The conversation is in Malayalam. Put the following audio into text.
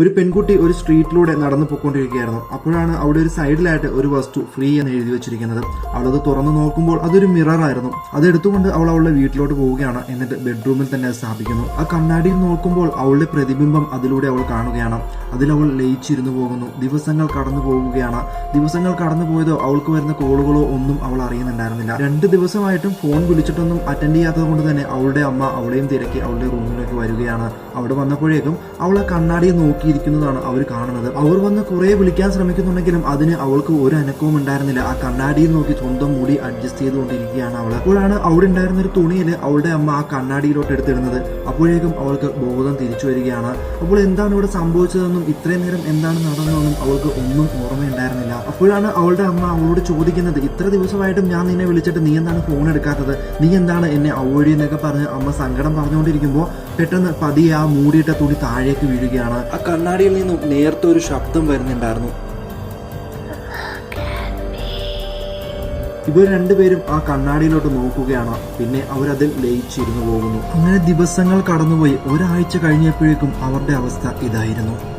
ഒരു പെൺകുട്ടി ഒരു സ്ട്രീറ്റിലൂടെ നടന്നു പോയിക്കൊണ്ടിരിക്കുകയായിരുന്നു. അപ്പോഴാണ് അവിടെ ഒരു സൈഡിലായിട്ട് ഒരു വസ്തു ഫ്രീ എന്ന് എഴുതി വെച്ചിരിക്കുന്നത്. അവളത് തുറന്നു നോക്കുമ്പോൾ അതൊരു മിറർ ആയിരുന്നു. അത് എടുത്തുകൊണ്ട് അവൾ അവളുടെ വീട്ടിലോട്ട് പോവുകയാണ്. എന്നിട്ട് ബെഡ്റൂമിൽ തന്നെ സ്ഥാപിക്കുന്നു. ആ കണ്ണാടിയിൽ നോക്കുമ്പോൾ അവളുടെ പ്രതിബിംബം അതിലൂടെ അവൾ കാണുകയാണ്. അതിലവൾ ലയിച്ചിരുന്നു പോകുന്നു. ദിവസങ്ങൾ കടന്നു പോവുകയാണ്. ദിവസങ്ങൾ കടന്നു പോയതോ അവൾക്ക് വരുന്ന കോളുകളോ ഒന്നും അവൾ അറിയുന്നുണ്ടായിരുന്നില്ല. രണ്ട് ദിവസമായിട്ടും ഫോൺ വിളിച്ചിട്ടൊന്നും അറ്റൻഡ് ചെയ്യാത്തത് കൊണ്ട് തന്നെ അവളുടെ അമ്മ അവളെയും തിരക്കി അവളുടെ റൂമിലേക്ക് വരികയാണ്. അവിടെ വന്നപ്പോഴേക്കും അവൾ ആ കണ്ണാടിയെ നോക്കിയിരിക്കുന്നതാണ് അവർ കാണുന്നത്. അവർ വന്ന് കുറെ വിളിക്കാൻ ശ്രമിക്കുന്നുണ്ടെങ്കിലും അതിന് അവൾക്ക് ഒരു അനക്കവും ഉണ്ടായിരുന്നില്ല. ആ കണ്ണാടിയിൽ നോക്കി സ്വന്തം മുടി അഡ്ജസ്റ്റ് ചെയ്തുകൊണ്ടിരിക്കുകയാണ് അവൾ. അപ്പോഴാണ് അവിടെ ഉണ്ടായിരുന്ന ഒരു തുണിയിൽ അവളുടെ അമ്മ ആ കണ്ണാടിയിലോട്ട് എടുത്തിടുന്നത്. അപ്പോഴേക്കും അവൾക്ക് ബോധം തിരിച്ചു വരികയാണ്. അപ്പോൾ എന്താണ് ഇവിടെ സംഭവിച്ചതെന്നും ഇത്രയും നേരം എന്താണ് നടന്നതെന്നും അവൾക്ക് ഒന്നും ഓർമ്മയുണ്ടായിരുന്നില്ല. അപ്പോഴാണ് അവളുടെ അമ്മ അവളോട് ചോദിക്കുന്നത് ഇത്ര ദിവസമായിട്ടും ഞാൻ നിന്നെ വിളിച്ചിട്ട് നീ എന്താണ് ഫോൺ എടുക്കാത്തത്? നീ എന്താണ് എന്നെ അവഴി എന്നൊക്കെ പറഞ്ഞ് അമ്മ സങ്കടം പറഞ്ഞുകൊണ്ടിരിക്കുമ്പോൾ പെട്ടെന്ന് പതിയെ ആ മൂടിയിട്ട തുണി താഴേക്ക് വീഴുകയാണ്. കണ്ണാടിയിൽ നിന്നും നേരത്തെ ഒരു ശബ്ദം വരുന്നുണ്ടായിരുന്നു. ഇവർ രണ്ടുപേരും ആ കണ്ണാടിയിലോട്ട് നോക്കുകയാണ്. പിന്നെ അവരതിൽ ലയിച്ചിരുന്നു പോകുന്നു. അങ്ങനെ ദിവസങ്ങൾ കടന്നുപോയി. ഒരാഴ്ച കഴിഞ്ഞപ്പോഴേക്കും അവരുടെ അവസ്ഥ ഇതായിരുന്നു.